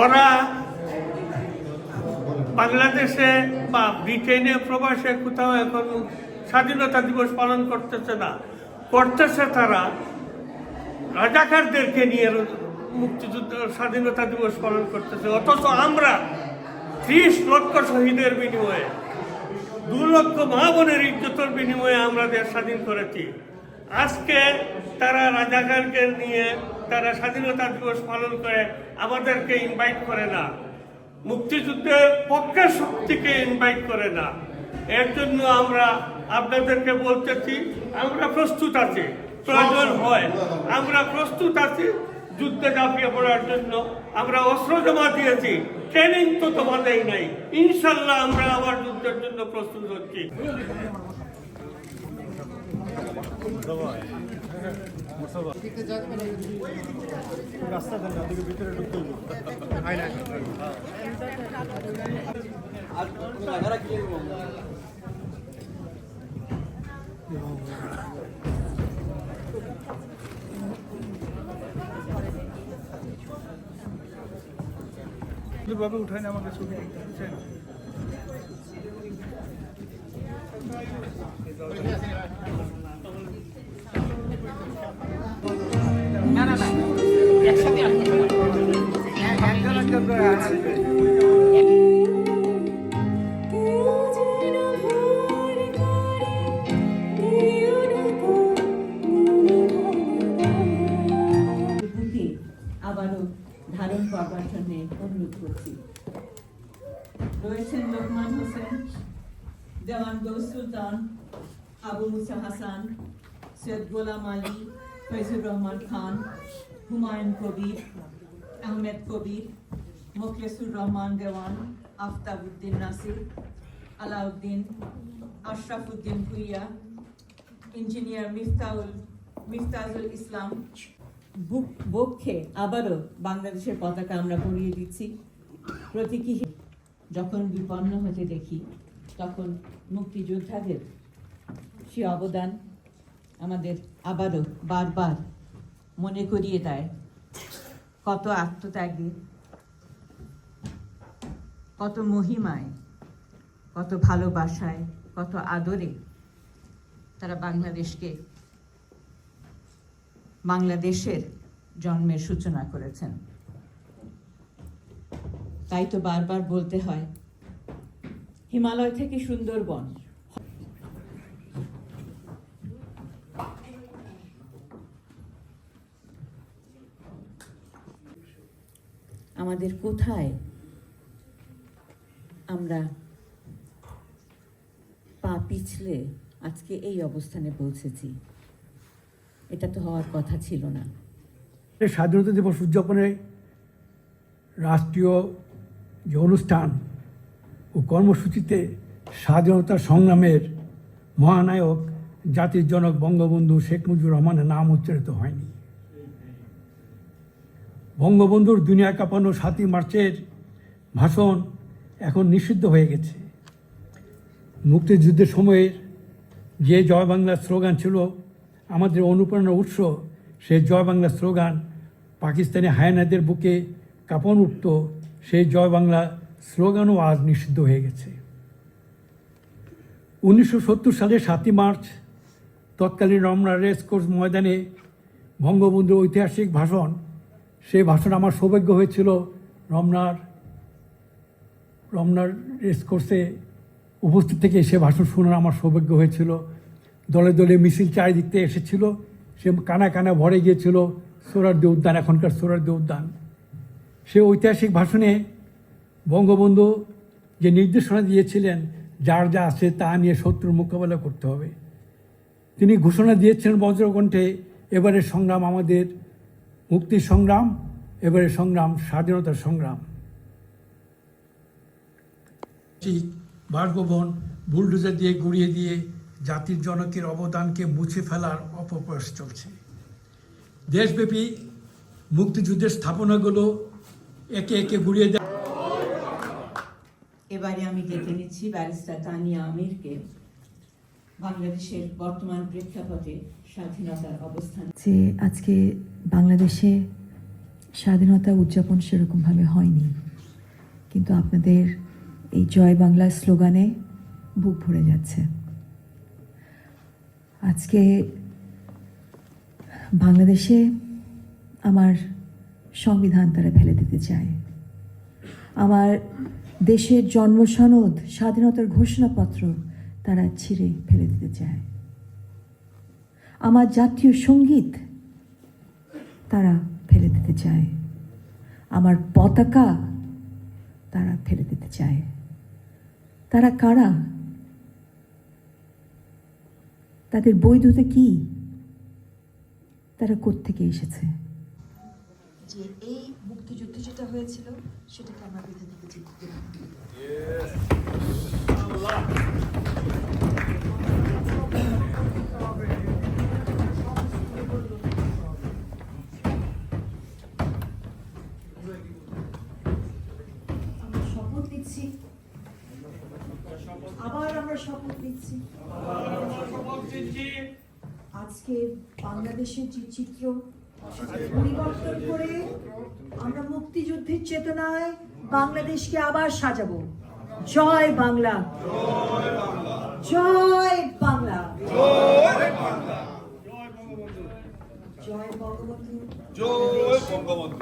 ওরা বাংলাদেশে বা ব্রিটেনে প্রবাসে কোথাও এখন স্বাধীনতা দিবস পালন করতেছে না, করতেছে তারা রাজাকারদেরকে নিয়ে মুক্তিযুদ্ধ, স্বাধীনতা দিবস পালন করতেছে। অথচ আমরা ত্রিশ লক্ষ শহীদের বিনিময়ে, দু লক্ষ মা বোনের ইজ্জতের বিনিময়ে আমরা দেশ স্বাধীন করেছি। আজকে তারা রাজাকারকে নিয়ে তারা স্বাধীনতা দিবস পালন করে আমাদেরকে ইনভাইট করে না। মুক্তিযুদ্ধের পক্ষের শক্তিকে ইনভাইট করে না। এর জন্য আমরা আপনাদেরকে বলতেছি আমরা প্রস্তুত আছি। প্রয়োজন হয়। আমরা প্রস্তুত আছি যুদ্ধে ঝাঁপিয়ে পড়ার জন্য। আমরা অস্ত্র জমা দিয়েছি ট্রেনিং তো তোমাদের নাই। ইনশাল্লাহ আমরা আবার যুদ্ধের জন্য প্রস্তুত হচ্ছি। রাস্তা দেন ভিতরে ঢুকতে ভাবে উঠায় আমাকে ছবি বুঝছেন করবার জন্য রয়েছেন লোকমান হোসেন, দেওয়ান গৌস আবু মুসা হাসান, সৈয়দ গোলাম আলী, ফৈজুর রহমান খান, হুমায়ুন কবির, আহমেদ কবির, মোখলেসুর রহমান দেওয়ান আফতাবউদ্দিন নাসির, আলাউদ্দিন, আশরাফুদ্দিন ভুইয়া, ইঞ্জিনিয়ার মিফতাউল, মিফতাজুল ইসলাম বক্ষে আবারও বাংলাদেশের পতাকা আমরা পরিয়ে দিচ্ছি। প্রতীকী যখন বিপন্ন হতে দেখি, তখন মুক্তিযোদ্ধাদের সে অবদান আমাদের আবারও বারবার মনে করিয়ে দেয়। কত আত্মত্যাগে, কত মহিমায়, কত ভালোবাসায়, কত আদরে তারা বাংলাদেশকে বাংলাদেশের জন্মের সূচনা করেছেন। তাই তো বারবার বলতে হয়, হিমালয় থেকে সুন্দরবন। আমাদের কোথায় আমরা পা পিছলে আজকে এই অবস্থানে পৌঁছেছি? এটা তো হওয়ার কথা ছিল না। স্বাধীনতা দিবস উদযাপনে রাষ্ট্রীয় যে অনুষ্ঠান ও কর্মসূচিতে স্বাধীনতা সংগ্রামের মহানায়ক, জাতির জনক বঙ্গবন্ধু শেখ মুজিবুর রহমানের নাম উচ্চারিত হয়নি। বঙ্গবন্ধুর দুনিয়া কাঁপানো সাতই মার্চের ভাষণ এখন নিষিদ্ধ হয়ে গেছে। মুক্তিযুদ্ধের সময়ের যে জয় বাংলার স্লোগান ছিল আমাদের অনুপ্রেরণার উৎস, সেই জয় বাংলা স্লোগান, পাকিস্তানি হায়নাদের বুকে কাঁপন উঠত, সেই জয় বাংলা স্লোগানও আজ নিষিদ্ধ হয়ে গেছে। উনিশশো সত্তর সালে সাতই মার্চ, তৎকালীন রমনা রেস কোর্স ময়দানে বঙ্গবন্ধুর ঐতিহাসিক ভাষণ, সেই ভাষণ আমার সৌভাগ্য হয়েছিল রমনার রমনার রেস কোর্সে উপস্থিত থেকে সে ভাষণ শোনার আমার সৌভাগ্য হয়েছিল। দলে দলে মিছিল চারিদিক থেকে এসেছিল সে কানা কানা ভরে গিয়েছিল সোরারদি উদ্যান এখনকার সোরারদি উদ্যান সে ঐতিহাসিক ভাষণে বঙ্গবন্ধু যে নির্দেশনা দিয়েছিলেন যার যা আছে তা নিয়ে শত্রুর মোকাবেলা করতে হবে তিনি ঘোষণা দিয়েছিলেন বজ্রকণ্ঠে এবারের সংগ্রাম আমাদের মুক্তির সংগ্রাম এবারের সংগ্রাম স্বাধীনতার সংগ্রাম বাসভবন বুলডোজার দিয়ে গুড়িয়ে দিয়ে জাতির জনকের অবদানকে মুছে ফেলার অপপ্রয়াস চলছে। দেশব্যাপী মুক্তিযুদ্ধের স্থাপনাগুলো একে একে গুড়িয়ে দেয়। এবারে আমি ডেকে নিচ্ছি ব্যারিস্টার তানিয়া আমিরকে বাংলাদেশের বর্তমান প্রেক্ষাপটে স্বাধীনতার অবস্থান। যে আজকে বাংলাদেশে স্বাধীনতা উদযাপন সেরকমভাবে হয়নি কিন্তু আপনাদের এই জয় বাংলা স্লোগানে বুক ভরে যাচ্ছে। আজকে বাংলাদেশে আমার সংবিধান তারা ফেলে দিতে চায়। আমার দেশের জন্মসনদ, স্বাধীনতার ঘোষণাপত্র তারা ছিঁড়ে ফেলে দিতে চায়। আমার জাতীয় সংগীত তারা ফেলে দিতে চায়। আমার পতাকা তারা ফেলে দিতে চায়। তারা কারা? তাদের বৈধতা কি? তারা কোত্থেকে এসেছে? যে এই মুক্তিযুদ্ধ যেটা হয়েছিল, সেটাকে আমরা বেঁধে দিতে চাই আমরা শপথ নিচ্ছি। আবার আমরা শপথ নিচ্ছি। আজকে বাংলাদেশের যে চিত্র পরিবর্তন করে আমরা মুক্তিযুদ্ধের চেতনায় বাংলাদেশকে আবার সাজাবো। জয় বাংলা। জয় বাংলা। জয় বঙ্গবন্ধু। জয় বঙ্গবন্ধু।